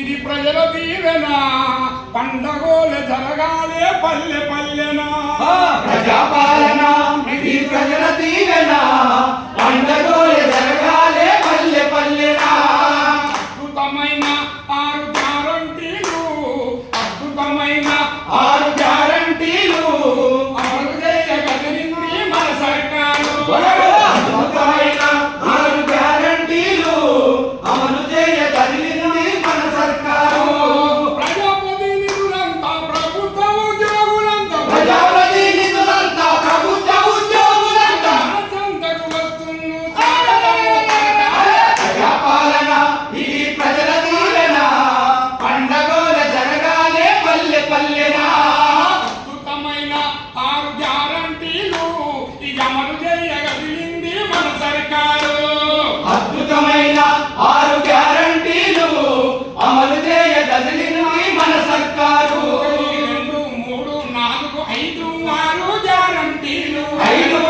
ఇది ప్రజల దీవెన. పండగోల జరగాలే పల్లె పల్లెన. ప్రజాపాలన ఇది ప్రజల దీవెన. పండగోల జరగాలే పల్లె పల్లెన. అద్భుతమైన ఆరు గ్యారంటీలు అద్భుతమైన ఆరు గ్యారంటీలు ఇక అమలు చేయగలిగింది మన సర్కారు. అద్భుతమైన ఆరు గ్యారంటీలు అమలు చేయగలిగింది మన సర్కారు. రెండు మూడు నాలుగు ఐదు ఆరు గ్యారంటీలు. ఐదు